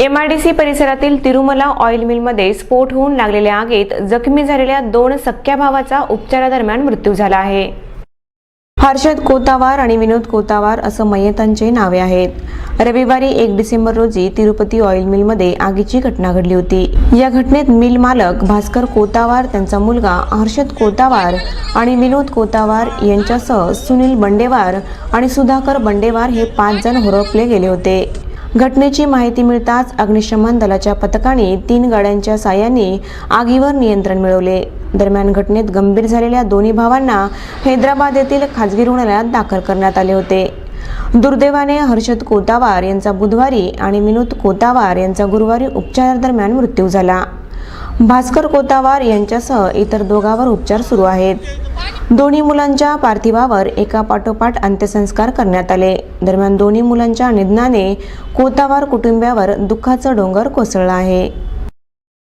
MIDC परिसरातील Tirumala oil मिलमध्ये स्फोट होऊन लागलेल्या आगीत जखमी झालेल्या दोन सख्या भावाचा उपचारादरम्यान मृत्यू झाला आहे. हर्षद कोतावार आणि विनोद कोतावार असं मयतांचे नावे आहेत. रविवारी एक डिसेंबर रोजी तिरुपती ऑइल मिलमध्ये आगीची घटना घडली होती. या घटनेत मिल मालक भास्कर कोतावार त्यांचा मुलगा हर्षद कोतावार आणि विनोद कोतावार यांच्यासह सुनील बंडेवार आणि सुधाकर बंडेवार हे पाच जण होरपले गेले होते. घटनेची माहिती मिळताच अग्निशमन दलाच्या पथकाने तीन गाड्यांच्या साह्याने आगीवर नियंत्रण मिळवले. दरम्यान घटनेत गंभीर झालेल्या दोन्ही भावांना हैदराबाद येथील खाजगी रुग्णालयात दाखल करण्यात आले होते. दुर्दैवाने हर्षद कोतावार यांचा बुधवारी आणि विनोद कोतावार यांचा गुरुवारी उपचारादरम्यान मृत्यू झाला. भास्कर कोतावार यांच्यासह इतर दोघांवर उपचार सुरू आहेत. दोन्ही मुलांच्या पार्थिवावर एका पाठोपाठ अंत्यसंस्कार करण्यात आले. दरम्यान दोन्ही मुलांच्या निधनाने कोतावार कुटुंबियावर दुःखाचं डोंगर कोसळलं आहे.